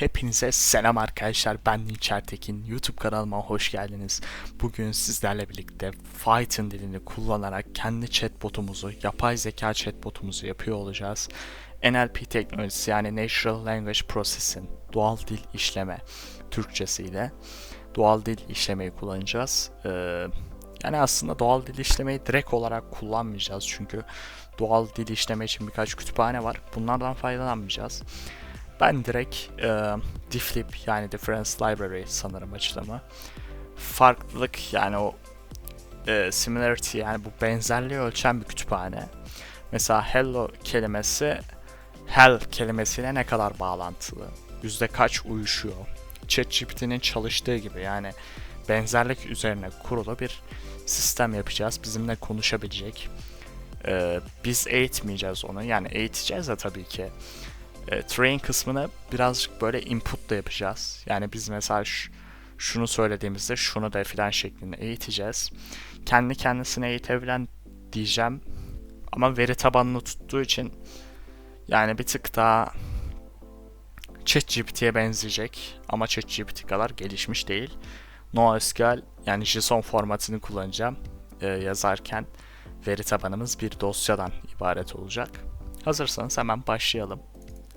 Hepinize selam arkadaşlar. Ben Dinçer Tekin. YouTube kanalıma hoş geldiniz. Bugün sizlerle birlikte Python dilini kullanarak kendi chatbotumuzu, yapay zeka chatbotumuzu yapıyor olacağız. NLP teknolojisi yani Natural Language Processing, doğal dil işleme Türkçesiyle doğal dil işlemeyi kullanacağız. Ee, yani aslında doğal dil işlemeyi direkt olarak kullanmayacağız çünkü doğal dil işleme için birkaç kütüphane var. Bunlardan faydalanmayacağız. Ben direkt e, difflib yani difference library sanırım açılımı. Farklılık yani o e, similarity yani bu benzerliği ölçen bir kütüphane. Mesela hello kelimesi hell kelimesiyle ne kadar bağlantılı? Yüzde kaç uyuşuyor? ChatGPT'nin çalıştığı gibi yani benzerlik üzerine kurulu bir sistem yapacağız. Bizimle konuşabilecek. Ee, biz eğitmeyeceğiz onu. Yani eğiteceğiz de tabii ki. E, train kısmını birazcık böyle input da yapacağız. Yani biz mesela ş- şunu söylediğimizde şunu da filan şeklinde eğiteceğiz. Kendi kendisine eğitebilen diyeceğim. Ama veri tabanını tuttuğu için yani bir tık daha ChatGPT'ye benzeyecek ama ChatGPT kadar gelişmiş değil. NoSQL yani JSON formatını kullanacağım e, yazarken veri tabanımız bir dosyadan ibaret olacak. Hazırsanız hemen başlayalım.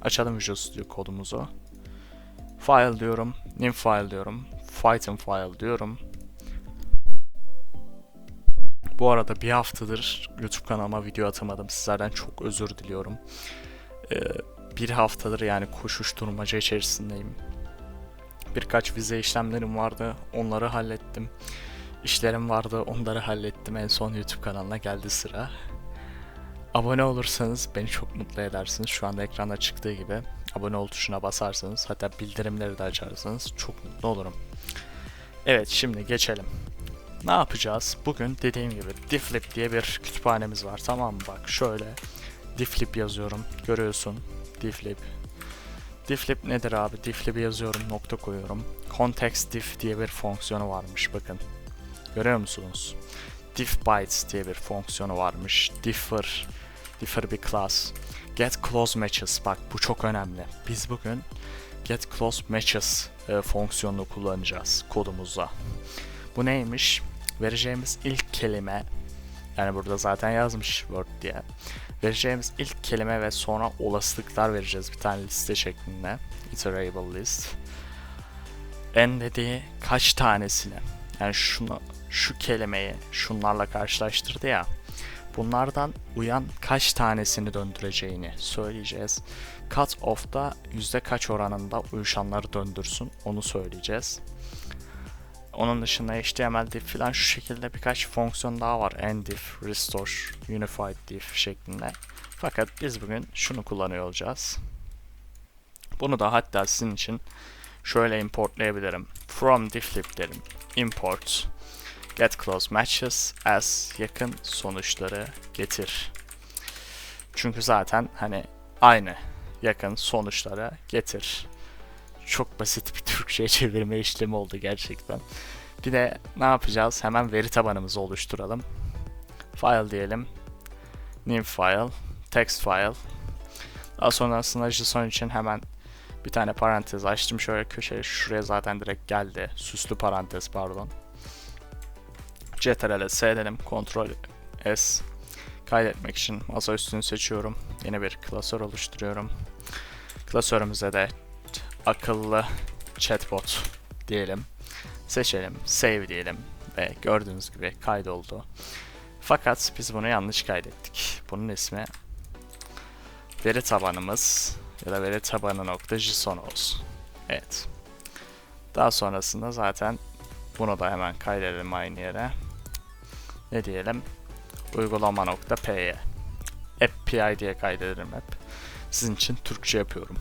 Açalım Visual Studio kodumuzu. File diyorum, new file diyorum, Python file diyorum. Bu arada bir haftadır YouTube kanalıma video atamadım. Sizlerden çok özür diliyorum. Ee, bir haftadır yani koşuşturmaca içerisindeyim. Birkaç vize işlemlerim vardı. Onları hallettim. İşlerim vardı. Onları hallettim. En son YouTube kanalına geldi sıra. Abone olursanız beni çok mutlu edersiniz. Şu anda ekranda çıktığı gibi abone ol tuşuna basarsanız hatta bildirimleri de açarsanız çok mutlu olurum. Evet şimdi geçelim. Ne yapacağız? Bugün dediğim gibi difflib diye bir kütüphanemiz var. Tamam mı? Bak şöyle difflib yazıyorum. Görüyorsun. difflib. Difflib nedir abi? Difflib'i yazıyorum. Nokta koyuyorum. Context diff diye bir fonksiyonu varmış. Bakın. Görüyor musunuz? diff bytes diye bir fonksiyonu varmış. Differ, differ bir class. Get close matches. Bak bu çok önemli. Biz bugün get close matches e, fonksiyonunu kullanacağız kodumuzda. Bu neymiş? Vereceğimiz ilk kelime yani burada zaten yazmış Word diye. Vereceğimiz ilk kelime ve sonra olasılıklar vereceğiz bir tane liste şeklinde. Iterable list. En dediği kaç tanesini yani şunu şu kelimeyi şunlarla karşılaştırdı ya. Bunlardan uyan kaç tanesini döndüreceğini söyleyeceğiz. Cut off'da yüzde kaç oranında uyuşanları döndürsün onu söyleyeceğiz. Onun dışında HTML diff falan şu şekilde birkaç fonksiyon daha var. Endif, restore, unified diff şeklinde. Fakat biz bugün şunu kullanıyor olacağız. Bunu da hatta sizin için şöyle importlayabilirim. From difflib derim. Import get close matches as yakın sonuçları getir. Çünkü zaten hani aynı yakın sonuçlara getir. Çok basit bir Türkçe'ye çevirme işlemi oldu gerçekten. Bir de ne yapacağız? Hemen veri tabanımızı oluşturalım. File diyelim. New file. Text file. Daha sonrasında JSON için hemen bir tane parantez açtım. Şöyle köşeye şuraya zaten direkt geldi. Süslü parantez pardon. Ctrl'e S dedim. Ctrl S. Kaydetmek için masa üstünü seçiyorum. Yeni bir klasör oluşturuyorum. Klasörümüze de akıllı chatbot diyelim. Seçelim. Save diyelim. Ve gördüğünüz gibi kaydoldu. Fakat biz bunu yanlış kaydettik. Bunun ismi veri tabanımız ya da veri tabanı nokta JSON olsun. Evet. Daha sonrasında zaten bunu da hemen kaydedelim aynı yere ne diyelim uygulama nokta p'ye API diye kaydederim hep. Sizin için Türkçe yapıyorum.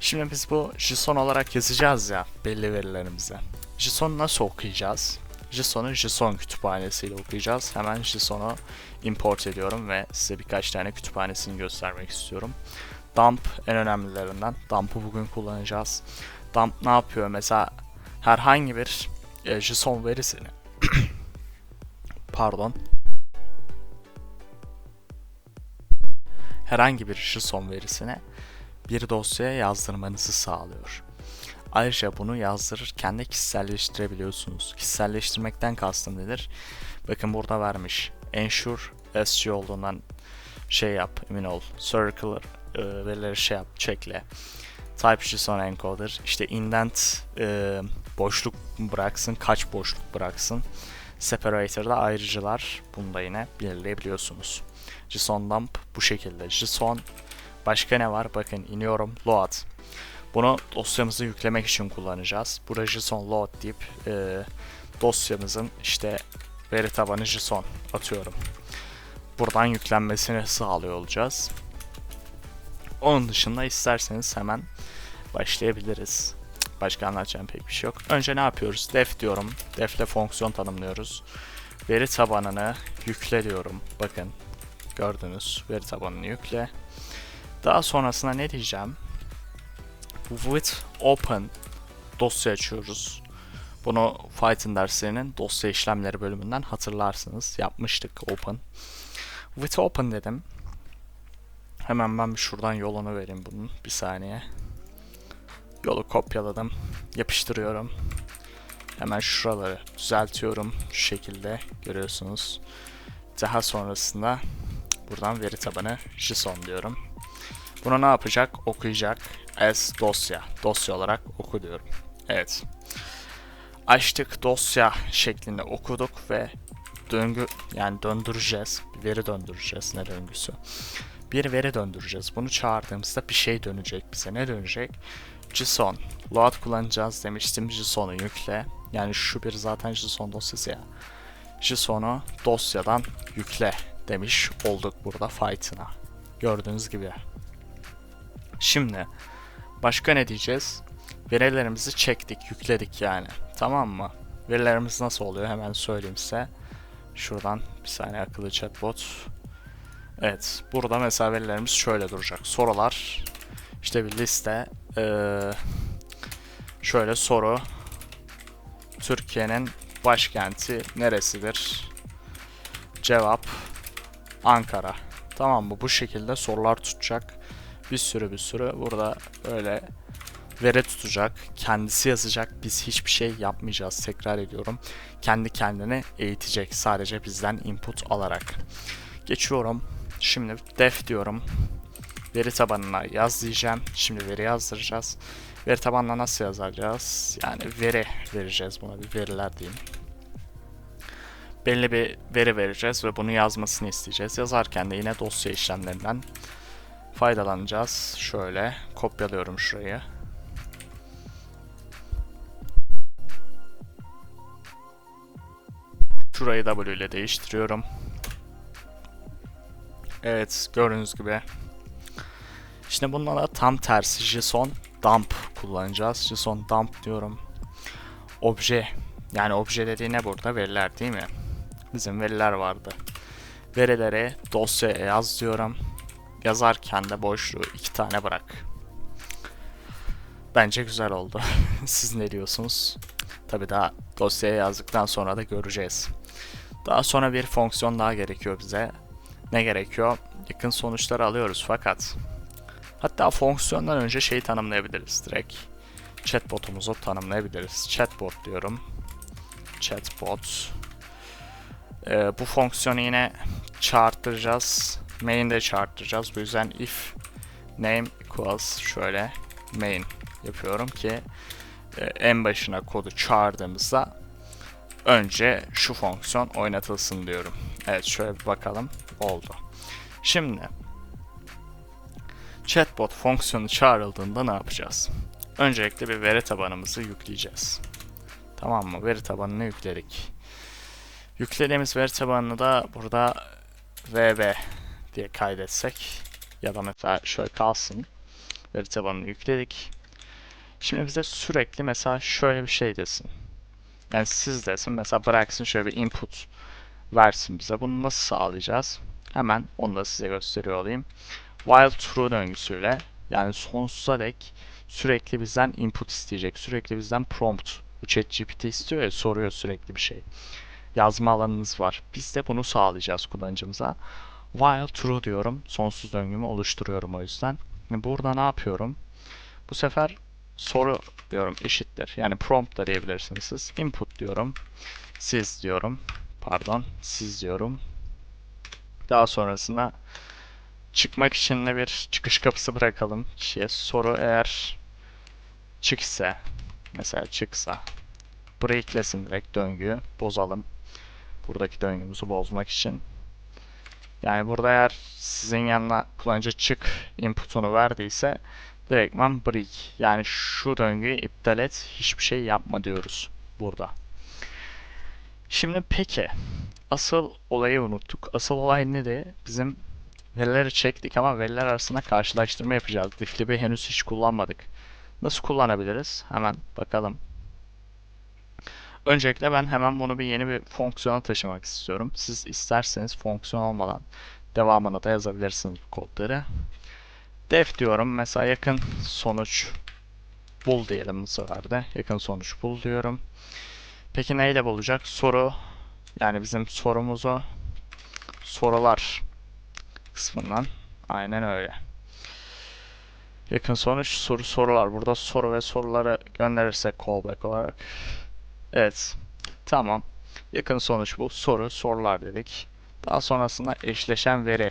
Şimdi biz bu JSON olarak yazacağız ya belli verilerimize. JSON nasıl okuyacağız? JSON'u JSON kütüphanesiyle okuyacağız. Hemen JSON'u import ediyorum ve size birkaç tane kütüphanesini göstermek istiyorum. Dump en önemlilerinden. Dump'ı bugün kullanacağız. Dump ne yapıyor? Mesela herhangi bir e, JSON verisini pardon herhangi bir JSON verisine bir dosyaya yazdırmanızı sağlıyor. Ayrıca bunu yazdırırken de kişiselleştirebiliyorsunuz. Kişiselleştirmekten kastım nedir? Bakın burada vermiş. Ensure SG olduğundan şey yap, emin ol. Circle e, verileri şey yap, checkle. Type JSON encoder. İşte indent e, boşluk bıraksın, kaç boşluk bıraksın. Separator'da ayrıcılar. Bunu da yine belirleyebiliyorsunuz. JSON dump bu şekilde. JSON başka ne var? Bakın iniyorum. Load. Bunu dosyamızı yüklemek için kullanacağız. Burada JSON load deyip e, dosyamızın işte veri tabanı JSON atıyorum. Buradan yüklenmesini sağlıyor olacağız. Onun dışında isterseniz hemen başlayabiliriz. Başka anlatacağım pek bir şey yok. Önce ne yapıyoruz? Def diyorum. Def ile fonksiyon tanımlıyoruz. Veri tabanını yükle diyorum. Bakın gördünüz. Veri tabanını yükle. Daha sonrasında ne diyeceğim? With open dosya açıyoruz. Bunu Python derslerinin dosya işlemleri bölümünden hatırlarsınız. Yapmıştık open. With open dedim. Hemen ben bir şuradan yolunu vereyim bunun. Bir saniye. Yolu kopyaladım. Yapıştırıyorum. Hemen şuraları düzeltiyorum. Şu şekilde görüyorsunuz. Daha sonrasında buradan veri tabanı JSON diyorum. Bunu ne yapacak? Okuyacak. As dosya. Dosya olarak oku diyorum. Evet. Açtık dosya şeklinde okuduk ve döngü yani döndüreceğiz. Bir veri döndüreceğiz. Ne döngüsü? Bir veri döndüreceğiz. Bunu çağırdığımızda bir şey dönecek bize. Ne dönecek? JSON. Load kullanacağız demiştim. JSON'u yükle. Yani şu bir zaten JSON dosyası ya. JSON'u dosyadan yükle demiş olduk burada Python'a. Gördüğünüz gibi. Şimdi başka ne diyeceğiz? Verilerimizi çektik, yükledik yani. Tamam mı? Verilerimiz nasıl oluyor hemen söyleyeyim size. Şuradan bir saniye akıllı chatbot. Evet, burada mesela verilerimiz şöyle duracak. Sorular, işte bir liste, ee, şöyle soru. Türkiye'nin başkenti neresidir? Cevap Ankara. Tamam mı? Bu şekilde sorular tutacak. Bir sürü bir sürü burada öyle veri tutacak. Kendisi yazacak. Biz hiçbir şey yapmayacağız. Tekrar ediyorum. Kendi kendini eğitecek. Sadece bizden input alarak. Geçiyorum. Şimdi def diyorum. Veri tabanına yaz diyeceğim. Şimdi veri yazdıracağız. Veri tabanına nasıl yazacağız? Yani veri vereceğiz buna bir veriler diyeyim. Belli bir veri vereceğiz ve bunu yazmasını isteyeceğiz. Yazarken de yine dosya işlemlerinden faydalanacağız. Şöyle kopyalıyorum şurayı. Şurayı W ile değiştiriyorum. Evet gördüğünüz gibi. Şimdi bununla da tam tersi JSON dump kullanacağız. JSON dump diyorum. Obje. Yani obje dediği ne burada? Veriler değil mi? Bizim veriler vardı. Verileri dosyaya yaz diyorum. Yazarken de boşluğu iki tane bırak. Bence güzel oldu. Siz ne diyorsunuz? Tabi daha dosyaya yazdıktan sonra da göreceğiz. Daha sonra bir fonksiyon daha gerekiyor bize. Ne gerekiyor? Yakın sonuçları alıyoruz fakat hatta fonksiyondan önce şeyi tanımlayabiliriz direkt. Chatbot'umuzu tanımlayabiliriz. Chatbot diyorum. Chatbot. Ee, bu fonksiyonu yine çağırtacağız. Main'de çağırtacağız. Bu yüzden if name equals şöyle main yapıyorum ki e, en başına kodu çağırdığımızda önce şu fonksiyon oynatılsın diyorum. Evet şöyle bir bakalım. Oldu. Şimdi chatbot fonksiyonu çağrıldığında ne yapacağız? Öncelikle bir veri tabanımızı yükleyeceğiz. Tamam mı? Veri tabanını yükledik. Yüklediğimiz veri tabanını da burada VB diye kaydetsek ya da mesela şöyle kalsın. Veri tabanını yükledik. Şimdi bize sürekli mesela şöyle bir şey desin. Yani siz desin mesela bıraksın şöyle bir input versin bize. Bunu nasıl sağlayacağız? Hemen onu da size gösteriyor olayım. While true döngüsüyle yani sonsuza dek sürekli bizden input isteyecek. Sürekli bizden prompt. Bu ChatGPT istiyor ya soruyor sürekli bir şey. Yazma alanınız var. Biz de bunu sağlayacağız kullanıcımıza. While true diyorum. Sonsuz döngümü oluşturuyorum o yüzden. Burada ne yapıyorum? Bu sefer soru diyorum eşittir. Yani prompt da diyebilirsiniz siz. Input diyorum. Siz diyorum. Pardon. Siz diyorum. Daha sonrasında çıkmak için de bir çıkış kapısı bırakalım kişiye. Soru eğer çık ise mesela çıksa breaklesin direkt döngüyü bozalım. Buradaki döngümüzü bozmak için. Yani burada eğer sizin yanına kullanıcı çık inputunu verdiyse direktman break. Yani şu döngüyü iptal et hiçbir şey yapma diyoruz burada. Şimdi peki asıl olayı unuttuk. Asıl olay neydi? Bizim verileri çektik ama veriler arasında karşılaştırma yapacağız. Difflib'i henüz hiç kullanmadık. Nasıl kullanabiliriz? Hemen bakalım. Öncelikle ben hemen bunu bir yeni bir fonksiyona taşımak istiyorum. Siz isterseniz fonksiyon olmadan devamını da yazabilirsiniz bu kodları. Def diyorum. Mesela yakın sonuç bul diyelim bu sefer de. Yakın sonuç bul diyorum. Peki neyle bulacak? Soru. Yani bizim sorumuzu sorular kısmından. Aynen öyle. Yakın sonuç soru sorular. Burada soru ve soruları gönderirsek callback olarak. Evet. Tamam. Yakın sonuç bu. Soru, sorular dedik. Daha sonrasında eşleşen veri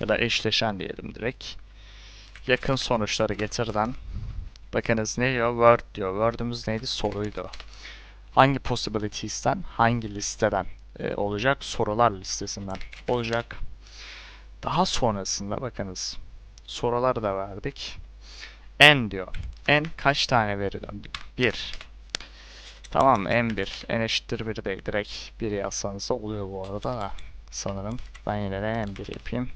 ya da eşleşen diyelim direkt. Yakın sonuçları getirden. Bakınız ne diyor? Word diyor. Word'ümüz neydi? Soruydu. Hangi possibilities'ten, hangi listeden e, olacak? Sorular listesinden olacak. Daha sonrasında bakınız soruları da verdik. N diyor. N kaç tane veri döndü? 1. Tamam n1. N eşittir 1 değil. Direkt 1 yazsanız da oluyor bu arada da. Sanırım. Ben yine de n1 yapayım.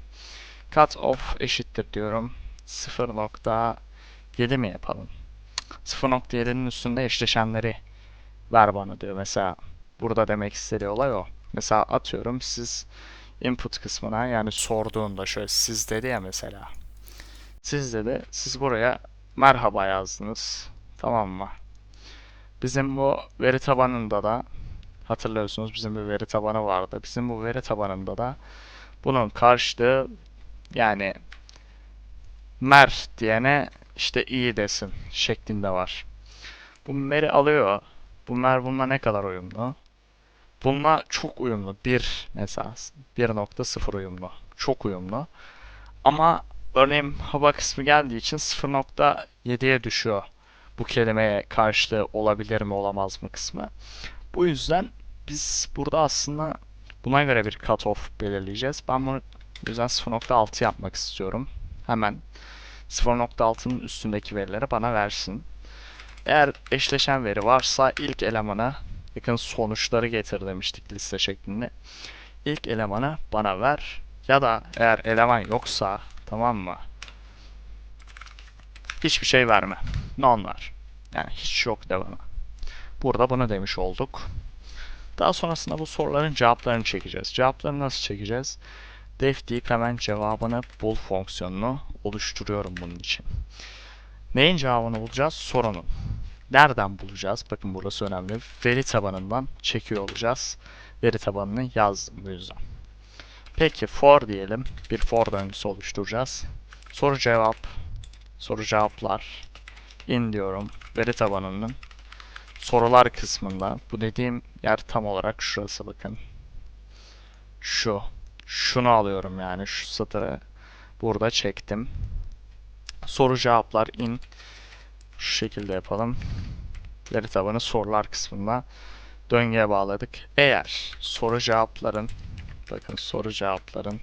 Cut off eşittir diyorum. 0.7 mi yapalım? 0.7'nin üstünde eşleşenleri ver bana diyor. Mesela burada demek istediği olay o. Mesela atıyorum siz input kısmına yani sorduğunda şöyle siz dedi ya mesela. Siz dedi siz buraya merhaba yazdınız. Tamam mı? Bizim bu veri tabanında da hatırlıyorsunuz bizim bir veri tabanı vardı. Bizim bu veri tabanında da bunun karşılığı yani mer diyene işte iyi desin şeklinde var. Bu mer'i alıyor. Bu mer bununla ne kadar uyumlu? Bununla çok uyumlu. 1 mesela 1.0 uyumlu. Çok uyumlu. Ama örneğin hava kısmı geldiği için 0.7'ye düşüyor. Bu kelimeye karşılığı olabilir mi olamaz mı kısmı. Bu yüzden biz burada aslında buna göre bir cutoff belirleyeceğiz. Ben bunu bu yüzden 0.6 yapmak istiyorum. Hemen 0.6'nın üstündeki verileri bana versin. Eğer eşleşen veri varsa ilk elemana yakın sonuçları getir demiştik liste şeklinde. İlk elemanı bana ver. Ya da eğer eleman yoksa tamam mı? Hiçbir şey verme. None var. Yani hiç yok de bana. Burada bunu demiş olduk. Daha sonrasında bu soruların cevaplarını çekeceğiz. Cevapları nasıl çekeceğiz? Def deyip hemen cevabını bul fonksiyonunu oluşturuyorum bunun için. Neyin cevabını bulacağız? Sorunun. Nereden bulacağız? Bakın burası önemli. Veri tabanından çekiyor olacağız. Veri tabanını yazdım bu yüzden. Peki for diyelim. Bir for döngüsü oluşturacağız. Soru cevap. Soru cevaplar. In diyorum. Veri tabanının sorular kısmında. Bu dediğim yer tam olarak şurası bakın. Şu. Şunu alıyorum yani şu satırı burada çektim. Soru cevaplar in şu şekilde yapalım. Veri tabanı sorular kısmında döngüye bağladık. Eğer soru cevapların bakın soru cevapların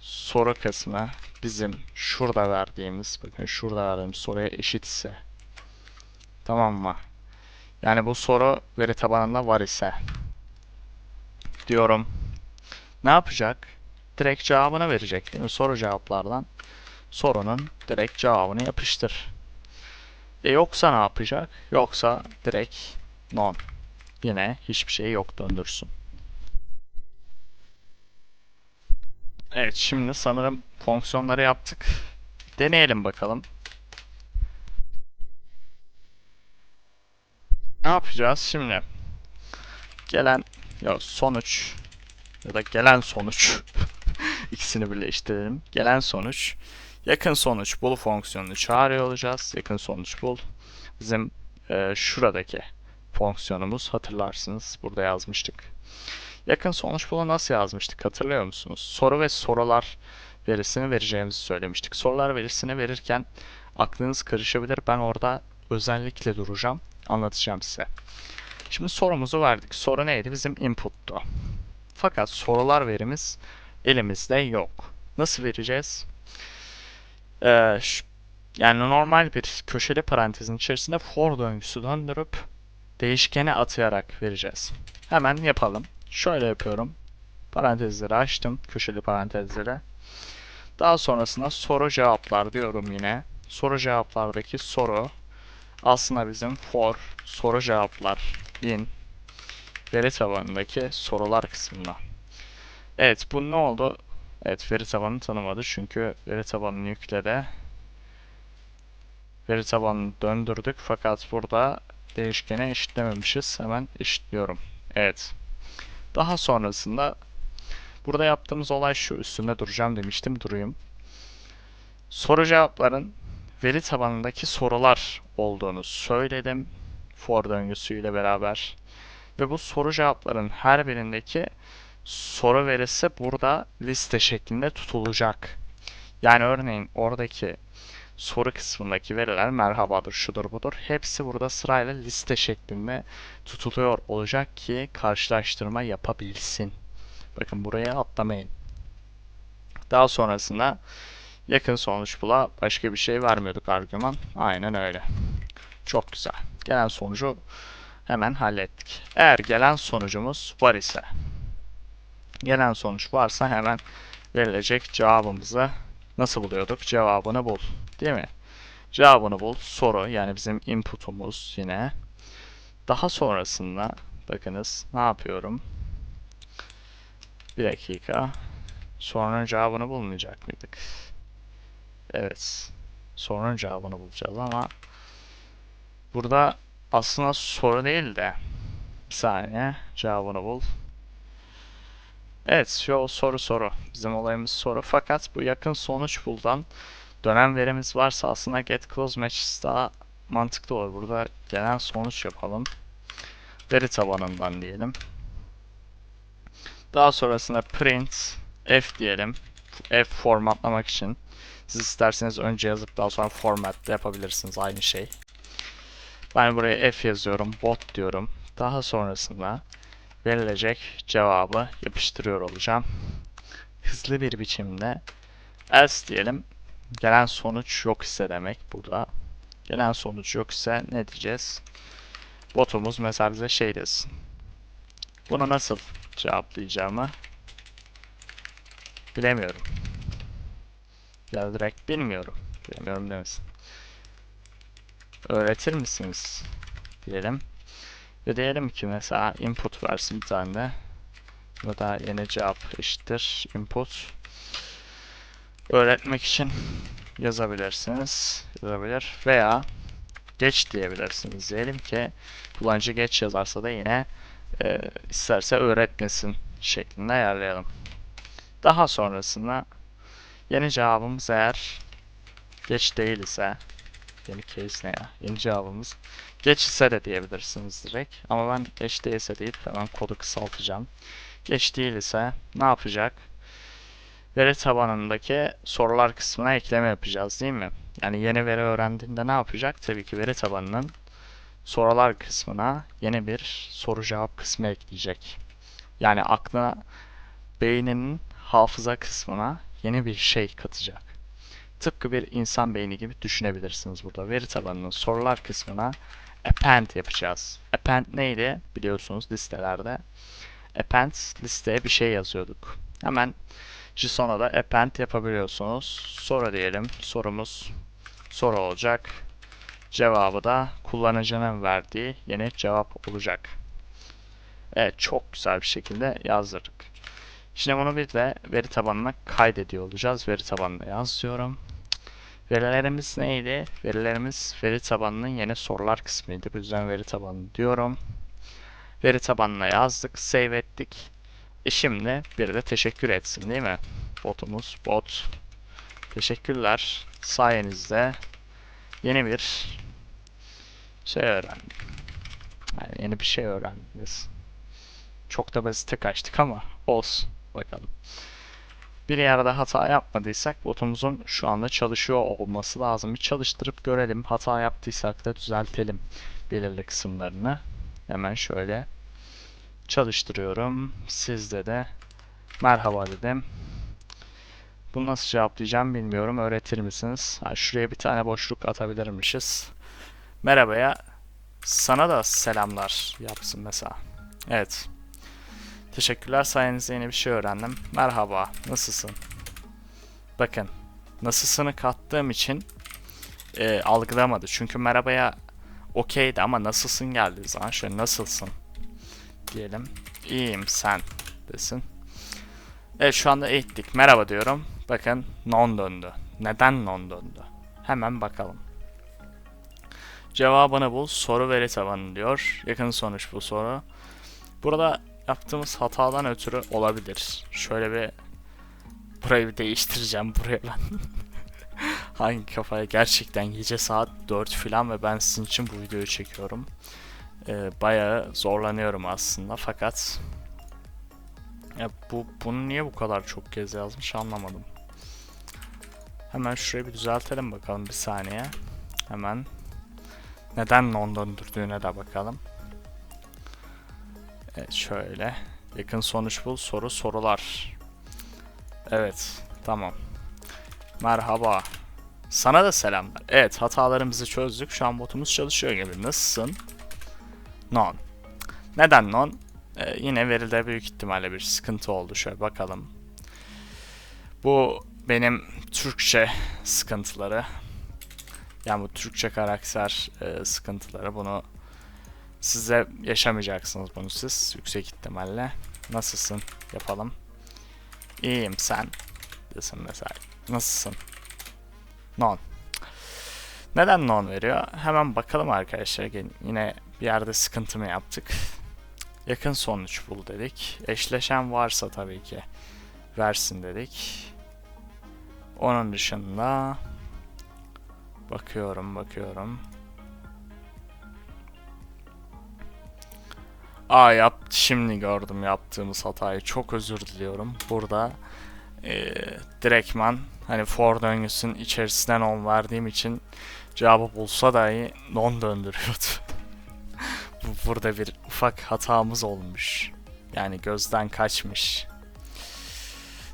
soru kısmı bizim şurada verdiğimiz bakın şurada verdiğimiz soruya eşitse tamam mı? Yani bu soru veri tabanında var ise diyorum. Ne yapacak? Direkt cevabını verecek değil mi? Soru cevaplardan sorunun direkt cevabını yapıştır. E yoksa ne yapacak? Yoksa direkt non. Yine hiçbir şey yok döndürsün. Evet şimdi sanırım fonksiyonları yaptık. Deneyelim bakalım. Ne yapacağız şimdi? Gelen ya sonuç ya da gelen sonuç ikisini birleştirelim. Gelen sonuç Yakın sonuç bul fonksiyonunu çağırıyor olacağız. Yakın sonuç bul. Bizim e, şuradaki fonksiyonumuz hatırlarsınız. Burada yazmıştık. Yakın sonuç bulu nasıl yazmıştık hatırlıyor musunuz? Soru ve sorular verisini vereceğimizi söylemiştik. Sorular verisini verirken aklınız karışabilir. Ben orada özellikle duracağım. Anlatacağım size. Şimdi sorumuzu verdik. Soru neydi? Bizim input'tu. Fakat sorular verimiz elimizde yok. Nasıl vereceğiz? Ş- yani normal bir köşeli parantezin içerisinde for döngüsü döndürüp değişkene atayarak vereceğiz. Hemen yapalım. Şöyle yapıyorum. Parantezleri açtım. Köşeli parantezleri. Daha sonrasında soru cevaplar diyorum yine. Soru cevaplardaki soru aslında bizim for soru cevaplar in veri tabanındaki sorular kısmında. Evet bu ne oldu? Evet veri tabanını tanımadı çünkü veri tabanını yükledi. Veri tabanını döndürdük fakat burada değişkene eşitlememişiz. Hemen eşitliyorum. Evet. Daha sonrasında burada yaptığımız olay şu üstünde duracağım demiştim durayım. Soru cevapların veri tabanındaki sorular olduğunu söyledim. For döngüsüyle beraber. Ve bu soru cevapların her birindeki soru verisi burada liste şeklinde tutulacak. Yani örneğin oradaki soru kısmındaki veriler merhabadır, şudur budur. Hepsi burada sırayla liste şeklinde tutuluyor olacak ki karşılaştırma yapabilsin. Bakın buraya atlamayın. Daha sonrasında yakın sonuç bula başka bir şey vermiyorduk argüman. Aynen öyle. Çok güzel. Gelen sonucu hemen hallettik. Eğer gelen sonucumuz var ise gelen sonuç varsa hemen verilecek cevabımızı nasıl buluyorduk? Cevabını bul. Değil mi? Cevabını bul. Soru yani bizim input'umuz yine. Daha sonrasında bakınız ne yapıyorum? Bir dakika. Sorunun cevabını bulmayacak mıydık? Evet. Sorunun cevabını bulacağız ama burada aslında soru değil de bir saniye cevabını bul. Evet, şu soru soru. Bizim olayımız soru. Fakat bu yakın sonuç buldan dönem verimiz varsa aslında get close matches daha mantıklı olur. Burada gelen sonuç yapalım. Veri tabanından diyelim. Daha sonrasında print f diyelim. F formatlamak için. Siz isterseniz önce yazıp daha sonra format yapabilirsiniz aynı şey. Ben buraya f yazıyorum, bot diyorum. Daha sonrasında verilecek cevabı yapıştırıyor olacağım. Hızlı bir biçimde else diyelim. Gelen sonuç yok ise demek burada. Gelen sonuç yok ise ne diyeceğiz? Botumuz mesela bize şey desin. Bunu nasıl cevaplayacağımı bilemiyorum. Ya direkt bilmiyorum. Bilmiyorum demesin. Öğretir misiniz? Diyelim. Ve diyelim ki mesela input versin bir tane. Bu da yeni cevap eşittir input. Öğretmek için yazabilirsiniz. Yazabilir. Veya geç diyebilirsiniz. Diyelim ki kullanıcı geç yazarsa da yine e, isterse öğretmesin şeklinde ayarlayalım. Daha sonrasında yeni cevabımız eğer geç değil ise yeni case ne ya? Yeni cevabımız geç ise de diyebilirsiniz direkt. Ama ben geç değilse deyip hemen kodu kısaltacağım. Geç değil ise ne yapacak? Veri tabanındaki sorular kısmına ekleme yapacağız değil mi? Yani yeni veri öğrendiğinde ne yapacak? Tabii ki veri tabanının sorular kısmına yeni bir soru cevap kısmı ekleyecek. Yani aklına beyninin hafıza kısmına yeni bir şey katacak. Tıpkı bir insan beyni gibi düşünebilirsiniz burada. Veri tabanının sorular kısmına append yapacağız. Append neydi? Biliyorsunuz listelerde. Append listeye bir şey yazıyorduk. Hemen JSON'a da append yapabiliyorsunuz. Soru diyelim. Sorumuz soru olacak. Cevabı da kullanıcının verdiği yeni cevap olacak. Evet çok güzel bir şekilde yazdırdık. Şimdi bunu bir de veri tabanına kaydediyor olacağız. Veri tabanına yazıyorum. Verilerimiz neydi? Verilerimiz veri tabanının yeni sorular kısmıydı. Bu yüzden veri tabanı diyorum. Veri tabanına yazdık, save ettik. E şimdi bir de teşekkür etsin değil mi? Botumuz bot Teşekkürler. Sayenizde yeni bir şey öğrendim. Yani yeni bir şey öğrendiniz. Çok da basite kaçtık ama olsun. Bakalım. Bir yerde hata yapmadıysak botumuzun şu anda çalışıyor olması lazım. Bir çalıştırıp görelim. Hata yaptıysak da düzeltelim belirli kısımlarını. Hemen şöyle çalıştırıyorum. Sizde de merhaba dedim. Bunu nasıl cevaplayacağım bilmiyorum. Öğretir misiniz? Ha, şuraya bir tane boşluk atabilirmişiz. Merhabaya sana da selamlar yapsın mesela. Evet. Teşekkürler sayenizde yeni bir şey öğrendim. Merhaba, nasılsın? Bakın, nasılsını kattığım için e, algılamadı. Çünkü merhabaya okeydi ama nasılsın geldiği zaman şöyle nasılsın diyelim. İyiyim sen desin. Evet şu anda eğittik. Merhaba diyorum. Bakın non döndü. Neden non döndü? Hemen bakalım. Cevabını bul. Soru veri tabanı diyor. Yakın sonuç bu soru. Burada yaptığımız hatadan ötürü olabilir. Şöyle bir burayı bir değiştireceğim buraya ben. Hangi kafaya gerçekten gece saat 4 filan ve ben sizin için bu videoyu çekiyorum. Ee, bayağı zorlanıyorum aslında fakat ya bu bunu niye bu kadar çok kez yazmış anlamadım. Hemen şurayı bir düzeltelim bakalım bir saniye. Hemen neden non döndürdüğüne de bakalım. Evet şöyle. Yakın sonuç bul. Soru sorular. Evet. Tamam. Merhaba. Sana da selamlar. Evet hatalarımızı çözdük. Şu an botumuz çalışıyor gibi. Nasılsın? Non. Neden non? Ee, yine veride büyük ihtimalle bir sıkıntı oldu. Şöyle bakalım. Bu benim Türkçe sıkıntıları. Yani bu Türkçe karakter e, sıkıntıları. Bunu size yaşamayacaksınız bunu siz yüksek ihtimalle. Nasılsın? Yapalım. İyiyim sen. Desin mesela. Nasılsın? Non. Neden non veriyor? Hemen bakalım arkadaşlar. Yine bir yerde sıkıntı mı yaptık? Yakın sonuç bul dedik. Eşleşen varsa tabii ki versin dedik. Onun dışında bakıyorum bakıyorum. Aa yap şimdi gördüm yaptığımız hatayı. Çok özür diliyorum. Burada e, direktman hani for döngüsünün içerisinden on verdiğim için cevabı bulsa dahi non döndürüyordu. Bu burada bir ufak hatamız olmuş. Yani gözden kaçmış.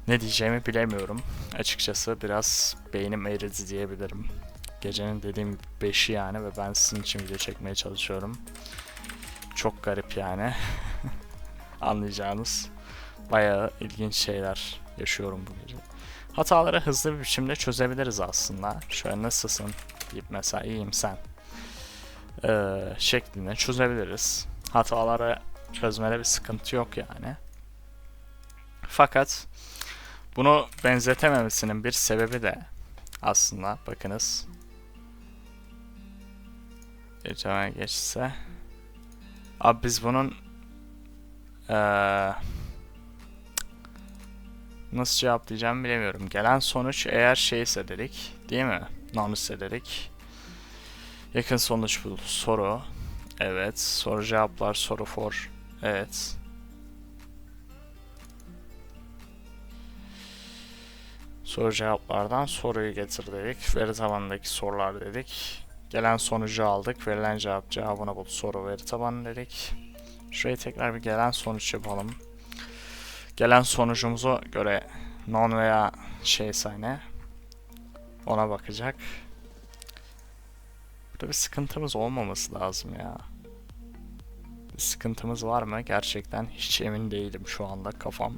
Ne diyeceğimi bilemiyorum. Açıkçası biraz beynim eridi diyebilirim. Gecenin dediğim 5'i yani ve ben sizin için video çekmeye çalışıyorum. Çok garip yani. Anlayacağınız. Bayağı ilginç şeyler yaşıyorum bu gece. Hataları hızlı bir biçimde çözebiliriz aslında. Şöyle nasılsın deyip mesela iyiyim sen ee, şeklinde çözebiliriz. Hataları çözmede bir sıkıntı yok yani. Fakat bunu benzetememesinin bir sebebi de aslında bakınız. Geçeme geçse. Abi biz bunun ee, nasıl cevaplayacağım bilemiyorum. Gelen sonuç eğer şeyse dedik değil mi? Non ise dedik. Yakın sonuç bu soru. Evet. Soru cevaplar soru for. Evet. Soru cevaplardan soruyu getir dedik. Veri tabanındaki sorular dedik. Gelen sonucu aldık. Verilen cevap cevabını bul. Soru veri tabanı dedik. Şuraya tekrar bir gelen sonuç yapalım. Gelen sonucumuza göre non veya şeyse ne ona bakacak. Burada bir sıkıntımız olmaması lazım ya. Bir sıkıntımız var mı? Gerçekten hiç emin değilim şu anda kafam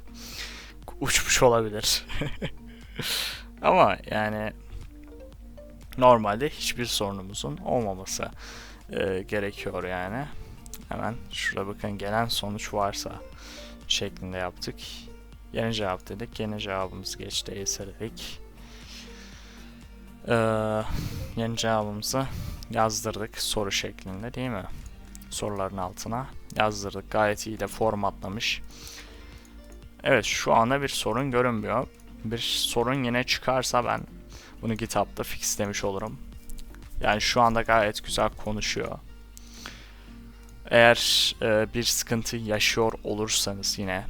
uçmuş olabilir. Ama yani normalde hiçbir sorunumuzun olmaması e, gerekiyor yani. Hemen şurada bakın gelen sonuç varsa şeklinde yaptık. Yeni cevap dedik. Yeni cevabımız geç değilse dedik. Ee, yeni cevabımızı yazdırdık soru şeklinde değil mi? Soruların altına yazdırdık. Gayet iyi de formatlamış. Evet şu anda bir sorun görünmüyor. Bir sorun yine çıkarsa ben Bunu GitHub'da fixlemiş olurum. Yani şu anda gayet güzel konuşuyor. Eğer e, bir sıkıntı yaşıyor olursanız yine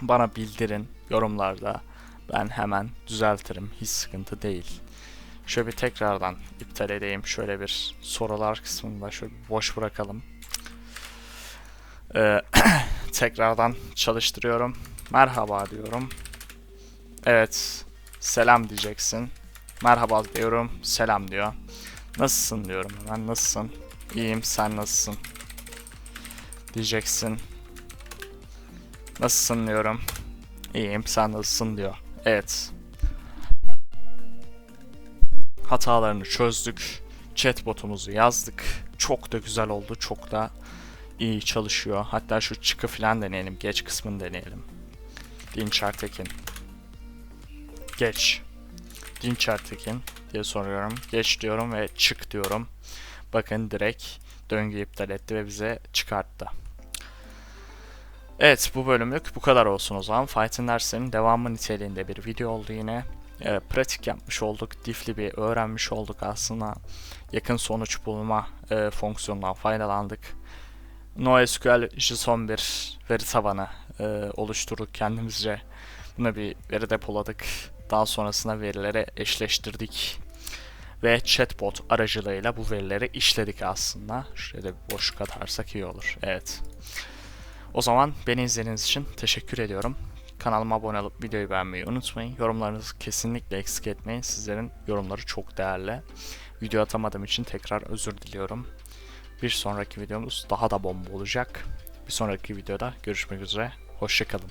bana bildirin yorumlarda. Ben hemen düzeltirim. Hiç sıkıntı değil. Şöyle bir tekrardan iptal edeyim. Şöyle bir sorular kısmında şöyle boş bırakalım. Ee, tekrardan çalıştırıyorum. Merhaba diyorum. Evet. Selam diyeceksin. Merhaba diyorum. Selam diyor. Nasılsın diyorum hemen. Nasılsın? İyiyim. Sen nasılsın? Diyeceksin. Nasılsın diyorum. İyiyim. Sen nasılsın diyor. Evet. Hatalarını çözdük. Chatbot'umuzu yazdık. Çok da güzel oldu. Çok da iyi çalışıyor. Hatta şu çıkı falan deneyelim. Geç kısmını deneyelim. Dinçer Tekin. Geç. Dinçer Tekin diye soruyorum. Geç diyorum ve çık diyorum. Bakın direkt döngü iptal etti ve bize çıkarttı. Evet bu bölümlük bu kadar olsun o zaman. Fighting derslerinin devamı niteliğinde bir video oldu yine. E, pratik yapmış olduk. Diff'li bir öğrenmiş olduk aslında. Yakın sonuç bulma e, fonksiyonundan faydalandık. NoSQL JSON bir veri tabanı e, oluşturduk kendimizce. Buna bir veri depoladık. Daha sonrasında verileri eşleştirdik. Ve chatbot aracılığıyla bu verileri işledik aslında. Şuraya da bir boşluk atarsak iyi olur. Evet. O zaman beni izlediğiniz için teşekkür ediyorum. Kanalıma abone olup videoyu beğenmeyi unutmayın. Yorumlarınızı kesinlikle eksik etmeyin. Sizlerin yorumları çok değerli. Video atamadığım için tekrar özür diliyorum. Bir sonraki videomuz daha da bomba olacak. Bir sonraki videoda görüşmek üzere. Hoşçakalın.